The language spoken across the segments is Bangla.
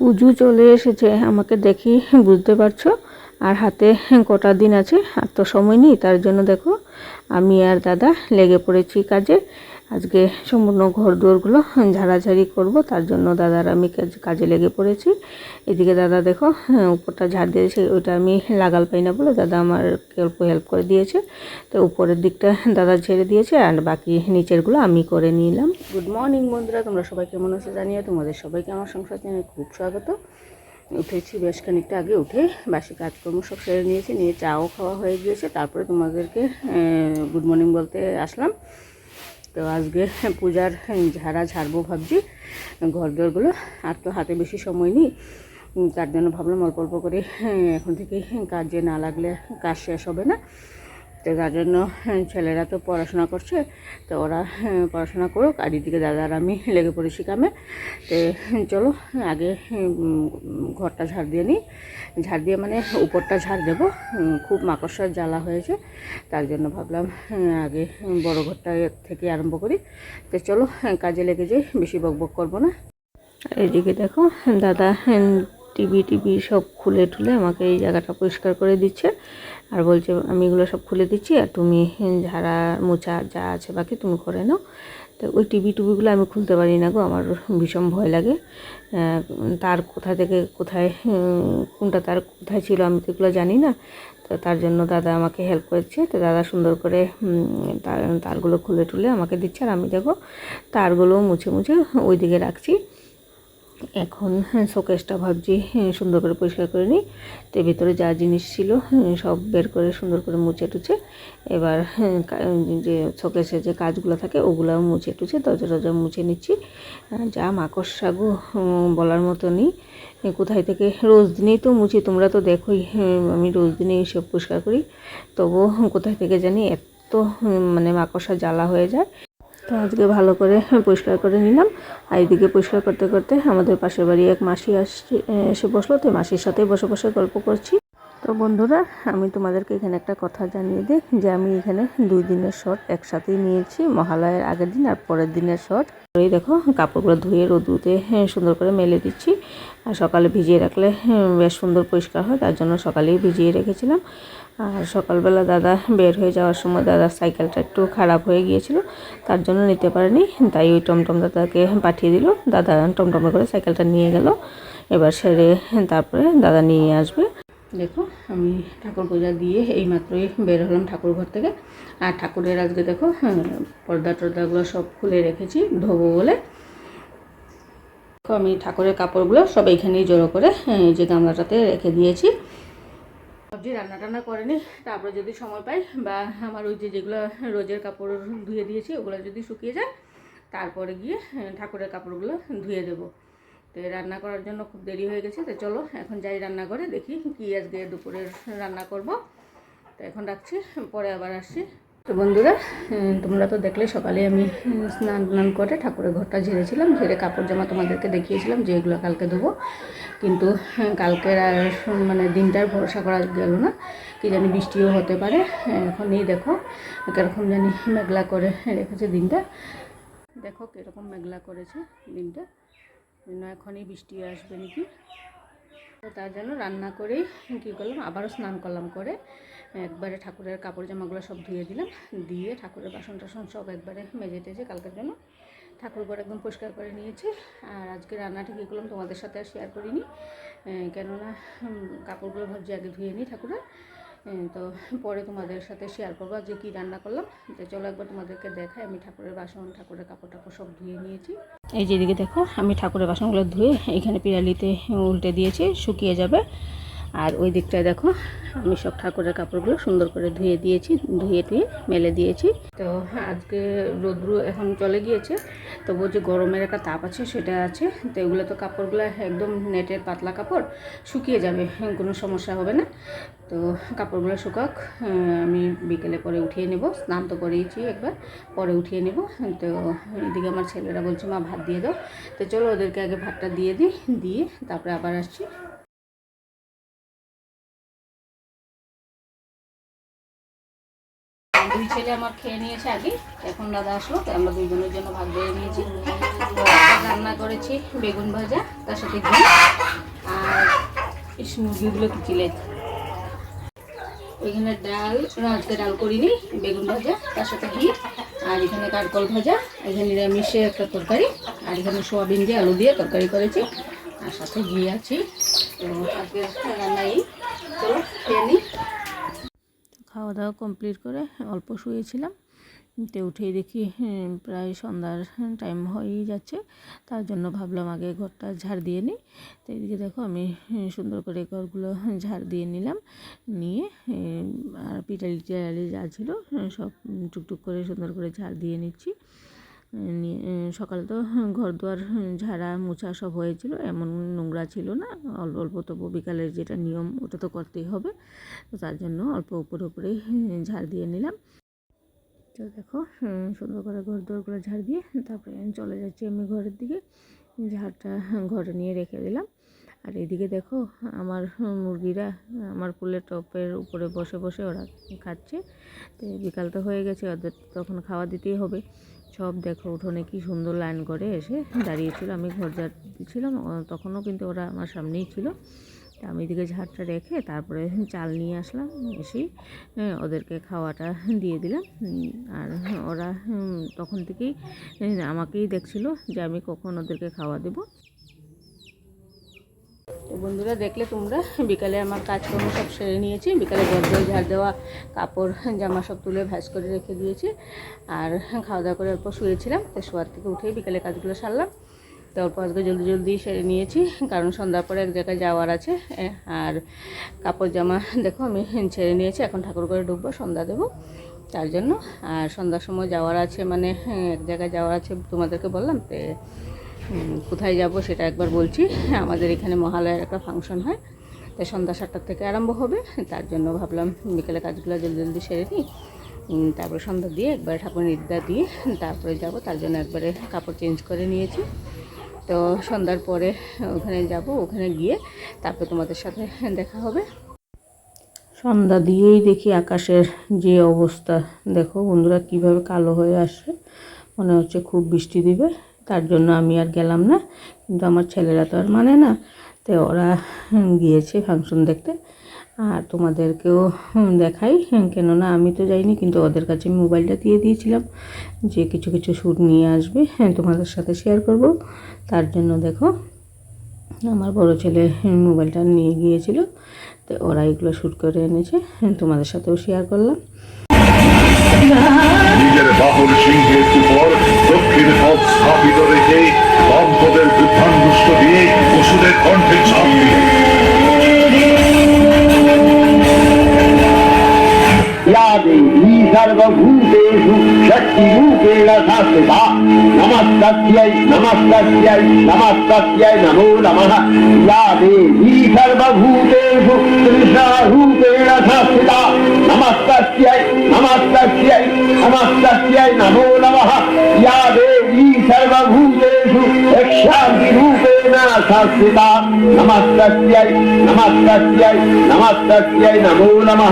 পুজো চলে এসেছে, আমাকে দেখি, বুঝতে পারছ? আর হাতে কটা দিন আছে আর তো সময় নেই, তার জন্য দেখো, আমি আর দাদা লেগে পড়েছি কাজে। আজকে সম্পূর্ণ ঘর দুয়ারগুলো ঝাড়াঝাড়ি করব তার জন্য দাদার আমি কাজ- লেগে পড়েছি। এদিকে দাদা দেখো হ্যাঁ, উপরটা ঝাড় দিয়েছে ওইটা আমি লাগাল পাই না বলে দাদা আমার অল্প হেল্প করে দিয়েছে। তো উপরের দিকটা দাদা ছেড়ে দিয়েছে আর বাকি নিচেরগুলো আমি করে নিলাম। গুড মর্নিং বন্ধুরা তোমরা সবাই কেমন আছো জানিয়ে তোমাদের সবাইকে আমার সংসার চ্যানেলে খুব স্বাগত। উঠেছি বেশ খানিকটা আগে উঠে বাসি কাজকর্ম সব সেরে নিয়েছি নিয়ে চাও খাওয়া হয়ে গিয়েছে তারপরে তোমাদেরকে গুড মর্নিং বলতে আসলাম। তো আজকে পূজার ঝাড়া ঝাড়বো ভাবছি। ঘর দরগুলো আর তো হাতে বেশি সময় নেই। তার জন্য ভাবলাম অল্প অল্প করে হ্যাঁ, এখন থেকে কাজে না লাগলে কাজ শেষ হবে না। তো তার জন্য হ্যাঁ, ছেলেরা তো পড়াশোনা করছে তো ওরা হ্যাঁ, পড়াশোনা করুক। আর এদিকে দাদা আর আমি লেগে পড়েছি কামে। তো চলো আগে ঘরটা ঝাড় দিয়ে নিই। ঝাড় দিয়ে মানে উপরটা ঝাড় দেবো। খুব মাকড়সার জ্বালা হয়েছে। তার জন্য ভাবলাম হ্যাঁ, আগে বড় ঘরটা থেকে আরম্ভ করি। তো চলো হ্যাঁ, কাজে লেগে যাই বেশি বকবক করব না। এদিকে দেখো দাদা টিভি টিভি সব খুলে টুলে আমাকে এই জায়গাটা পরিষ্কার করে দিচ্ছে। আর বলছে, আমি এগুলো সব খুলে দিচ্ছি আর তুমি ঝাড়া মোছা যা আছে বাকি তুমি করে নাও। তো ওই টিভি টুবিগুলো আমি খুলতে পারি না গো, আমার ভীষণ ভয় লাগে। তার কোথা থেকে কোথায় কোনটা তার কোথায় ছিল আমি তো এগুলো জানি না। তো তার জন্য দাদা আমাকে হেল্প করেছে। তো দাদা সুন্দর করে তার, তারগুলো খুলে টুলে আমাকে দিচ্ছে আর আমি দেখো তারগুলো মুছে মুছে ওইদিকে রাখছি। এখন শোকেসটা ভাবছি হ্যাঁ, সুন্দর করে পরিষ্কার করে নিই। তো ভিতরে যা জিনিস ছিল হ্যাঁ, সব বের করে সুন্দর করে মুছে টুছে এবার হ্যাঁ, যে শোকেসে যে কাজগুলো থাকে ওগুলোও মুছে টুছে দরজা টরজা মুছে নিচ্ছি। যা মাকড়সাগু বলার মতো নেই কোথায় থেকে রোজ দিনেই তো মুছি তোমরা তো দেখোই হ্যাঁ, আমি রোজ দিনেই সব পরিষ্কার করি। তবুও কোথায় থেকে জানি এত মানে মাকড়সা জ্বালা হয়ে যায়। তো আজকে ভালো করে পরিষ্কার করে নিলাম। আর এদিকে পরিষ্কার করতে করতে আমাদের পাশের বাড়ি এক মাসি আসছে, এসে বসল। তো মাসির সাথে বসে বসে গল্প করছি। তো বন্ধুরা আমি তোমাদেরকে এখানে একটা কথা জানিয়ে দিই যে আমি এখানে দুই দিনের শর্ট একসাথেই নিয়েছি মহালয়ের আগের দিন আর পরের দিনের শর্ট এই দেখো কাপড়গুলো ধুয়ে রোদুতে হ্যাঁ, সুন্দর করে মেলে দিচ্ছি। আর সকালে ভিজিয়ে রাখলে হ্যাঁ, বেশ সুন্দর পরিষ্কার হয় তার জন্য সকালেই ভিজিয়ে রেখেছিলাম। আর সকালবেলা দাদা বের হয়ে যাওয়ার সময় দাদার সাইকেলটা একটু খারাপ হয়ে গিয়েছিল তার জন্য নিতে পারেনি তাই ওই টমটম দাদাকে পাঠিয়ে দিল। দাদা টমটমে করে সাইকেলটা নিয়ে গেল এবার সেরে তারপরে দাদা নিয়ে আসবে। দেখো, আমি ঠাকুর পূজা দিয়ে এই মাত্রই বের হলাম ঠাকুর ঘর থেকে। আর ঠাকুরের আজকে দেখো পর্দা টর্দাগুলো সব খুলে রেখেছি, ধোবো বলে। দেখো, আমি ঠাকুরের কাপড়গুলো সব এইখানেই জড়ো করে যে গামলাটাতে রেখে দিয়েছি। ভাবছি রান্না টান্না করেনি তারপরে যদি সময় পাই বা আমার ওই যে যেগুলো রোজের কাপড় ধুয়ে দিয়েছি, ওগুলো যদি শুকিয়ে যায়, তারপরে গিয়ে ঠাকুরের কাপড়গুলো ধুয়ে দেবো। তো রান্না করার জন্য খুব দেরি হয়ে গেছে তো চলো এখন যাই রান্না করে দেখি কি আজকে দুপুরের রান্না করব। তো এখন রাখছি পরে আবার আসছি। তো বন্ধুরা তোমরা তো দেখলে সকালে আমি স্নান টান করে ঠাকুরের ঘরটা ঝেড়েছিলাম ঝেড়ে কাপড় জামা তোমাদেরকে দেখিয়েছিলাম যে এগুলো কালকে দেবো কিন্তু হ্যাঁ, কালকের আর মানে দিনটার ভরসা করা গেল না কি জানি বৃষ্টিও হতে পারে হ্যাঁ, এখন এই দেখো কীরকম জানি মেঘলা করে রেখেছে দিনটা। দেখো কীরকম মেঘলা করেছে দিনটা। জন্য এখনই বৃষ্টি আসবে নাকি? তো তার জন্য রান্না করেই কী করলাম, আবারও স্নান করলাম করে, একবারে ঠাকুরের কাপড় জামাগুলো সব ধুয়ে দিলাম, দিয়ে ঠাকুরের বাসন টাসন সব একবারে মেজে টেজে কালকের জন্য ঠাকুর ঘর একদম পরিষ্কার করে নিয়েছি। আর আজকে রান্নাটা কী করলাম, তোমাদের সাথে আর শেয়ার করিনি কেননা কাপড়গুলো ভাবছি আগে ধুয়ে নিই ঠাকুরের। তো পরে তোমাদের সাথে শেয়ার করব। যে কি রান্না করলাম? তো চলো একবার তোমাদেরকে দেখাই। আমি ঠাকুরের বাসন, ঠাকুরের কাপড় টাপড় সব ধুয়ে নিয়েছি। এই যেদিকে দেখো, আমি ঠাকুরের বাসনগুলো ধুয়ে এখানে পিরালিতে উল্টে দিয়েছি, শুকিয়ে যাবে। আর ওই দিকটায় দেখো, আমি সব ঠাকুরের কাপড়গুলো সুন্দর করে ধুয়ে দিয়েছি, ধুয়ে টুয়ে মেলে দিয়েছি। তো আজকে রৌদ্র এখন চলে গিয়েছে, তবুও যে গরমের একটা তাপ আছে সেটা আছে। তো এগুলো তো কাপড়গুলো একদম নেটের পাতলা কাপড়, শুকিয়ে যাবে, কোনো সমস্যা হবে না। তো কাপড়গুলো শুকাক আমি বিকেলে পরে উঠিয়ে নেব, স্নান তো করেইছি একবার, পরে উঠিয়ে নেব। তো এদিকে আমার ছেলেরা বলছে, মা, ভাত দিয়ে দাও। তো চলো ওদেরকে আগে ভাতটা দিয়ে দিই, দিয়ে তারপরে আবার আসছি। ছেলে আমার খেয়ে নিয়েছে আগে, এখন দাদা আসলো, তো আমরা দুজনের জন্য ভাগ বেড়ে নিয়েছি। রান্না করেছি বেগুন ভাজা, তার সাথে ঘি, আর মুরগিগুলো কি চিলে। এখানে ডাল আজকে ডাল করিনি, বেগুন ভাজা, তার সাথে ঘি, আর এখানে কারকল ভাজা, এখানে নিরামিষে একটা তরকারি, আর এখানে সোয়াবিন দিয়ে আলু দিয়ে তরকারি করেছি, আর সাথে ঘি আছে। তো আজকে রান্না এই চলো খেয়ে নিই খাওয়া দাওয়া কমপ্লিট করে অল্প শুয়েছিলাম। তে উঠেই দেখি প্রায় সন্ধ্যার টাইম হয়েই যাচ্ছে। তার জন্য ভাবলাম আগে ঘরটা ঝাড় দিয়ে নিই। তো এদিকে দেখো আমি সুন্দর করে ঘরগুলো ঝাড় দিয়ে নিলাম। নিয়ে আর পিটালি টিটালি যা ছিল, সব টুকটুক করে সুন্দর করে ঝাড় দিয়ে নিচ্ছি। সকালে তো ঘর দুয়ার ঝাড়া, মোছা সব হয়েছিল, এমন নোংরা ছিল না অল্প অল্প তবু বিকালের যেটা নিয়ম, ওটা তো করতেই হবে, তো তার জন্য অল্প উপরে উপরেই ঝাড় দিয়ে নিলাম। তো দেখো সুন্দর করে ঘর দুয়ারগুলো ঝাড় দিয়ে তারপরে চলে যাচ্ছি আমি ঘরের দিকে, ঝাড়টা ঘরে নিয়ে রেখে দিলাম। আর এদিকে দেখো, আমার মুরগিরা, আমার ফুলের টপের উপরে বসে বসে ওরা খাচ্ছে, তো বিকাল তো হয়ে গেছে, ওদের তখন খাওয়া দিতেই হবে। সব দেখো, উঠোনে কি সুন্দর লাইন করে এসে দাঁড়িয়েছিল। আমি ঘর ছিলাম তখনও কিন্তু ওরা আমার সামনেই ছিল। তা আমি এদিকে ঝাড়টা রেখে তারপরে চাল নিয়ে আসলাম, এসেই ওদেরকে খাওয়াটা দিয়ে দিলাম। আর ওরা তখন থেকেই আমাকেই দেখছিল যে আমি কখন ওদেরকে খাওয়া দেব। তো বন্ধুরা দেখলে তোমরা, বিকালে আমার কাজকর্ম সব সেরে নিয়েছি। বিকালে ঘর দোর ঝাড় দেওয়া, কাপড়, জামা সব তুলে ভাঁজ করে রেখে দিয়েছি। আর খাওয়া দাওয়া করে অল্প শুয়েছিলাম তো শোয়ার থেকে উঠেই বিকালে কাজগুলো সারলাম। তো অল্প আজকে জলদি জলদি সেরে নিয়েছি, কারণ সন্ধ্যার পরে এক জায়গায় যাওয়ার আছে। আর কাপড়, জামা দেখো আমি ছেড়ে নিয়েছি, এখন ঠাকুর করে ঢুকবো, সন্ধ্যা দেবো। তার জন্য, আর সন্ধ্যার সময় যাওয়ার আছে মানে এক জায়গায় যাওয়ার আছে তোমাদেরকে বললাম, তো কোথায় যাব সেটা একবার বলছি। আমাদের এখানে মহালয়ার একটা ফাংশন হয়, তাই সন্ধ্যা সাতটার থেকে আরম্ভ হবে। তার জন্য ভাবলাম বিকেলে কাজগুলো জলদি জলদি সেরে নিই। তারপরে সন্ধ্যা দিয়ে একবারে ঠাকুর নির্দা দিয়ে তারপরে যাব। তার জন্য একবারে কাপড় চেঞ্জ করে নিয়েছি। তো সন্ধ্যার পরে ওখানে যাব, ওখানে গিয়ে তারপরে তোমাদের সাথে দেখা হবে। সন্ধ্যা দিয়েই দেখি আকাশের যে অবস্থা। দেখো বন্ধুরা, কীভাবে কালো হয়ে আসছে। মনে হচ্ছে খুব বৃষ্টি দিবে। তার জন্য আমি আর গেলাম না। কিন্তু আমার ছেলেরা তো আর মানে না। তো ওরা গিয়েছে ফাংশন দেখতে। আর তোমাদেরকেও দেখাই। কেননা আমি তো যাইনি, কিন্তু ওদের কাছে আমি মোবাইলটা দিয়ে দিয়েছিলাম যে কিছু কিছু শ্যুট নিয়ে আসবে। হ্যাঁ তোমাদের সাথে শেয়ার করব। তার জন্য দেখো, আমার বড় ছেলে মোবাইলটা নিয়ে গিয়েছিল। তো ওরা এগুলো শ্যুট করে এনেছে। তোমাদের সাথেও শেয়ার করলাম। নিজের বাহন সিংহের উপর দক্ষিণ পথ স্থাপিত রেখে বামপদের বুদ্ধাঙ্গুষ্ট দিয়ে পশুদের কণ্ঠে চাপ দিয়ে या देवी सर्वभूतेषु शक्तिरूपेण संस्थिता नमस्तस्यै नमस्तस्यै नमस्तस्यै नमो नमः या देवी सर्वभूतेषु कृष्णरूपेण నమస్కృత నమస్తై నమస్తై నమస్తై నమో నమ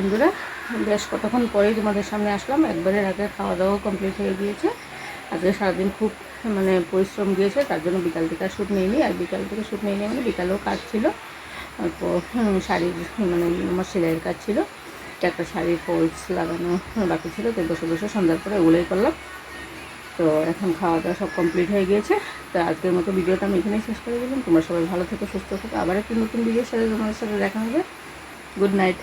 বন্ধুরা বেশ কতক্ষণ পরেই তোমাদের সামনে আসলাম। একবারের আগে খাওয়া দাওয়া কমপ্লিট হয়ে গিয়েছে। আজকে সারাদিন খুব মানে পরিশ্রম গিয়েছে, তার জন্য বিকাল থেকে আর শ্যুট নিইনি। আর বিকাল থেকে শ্যুট নিইনি মানে বিকালেও কাজ ছিল। অল্প শাড়ির মানে আমার সেলাইয়ের কাজ ছিল। একটা শাড়ির ফলস লাগানো বাকি ছিল, তো বসে বসে সন্ধ্যার পরে ওগুলোই করলাম। তো এখন খাওয়া দাওয়া সব কমপ্লিট হয়ে গিয়েছে। তো আজকের মতো ভিডিওটা আমি এখানেই শেষ করে দিলাম। তোমরা সবাই ভালো থেকো, সুস্থ থেকো। আবার একটি নতুন ভিডিওর সাথে তোমাদের সাথে দেখা হবে। Good night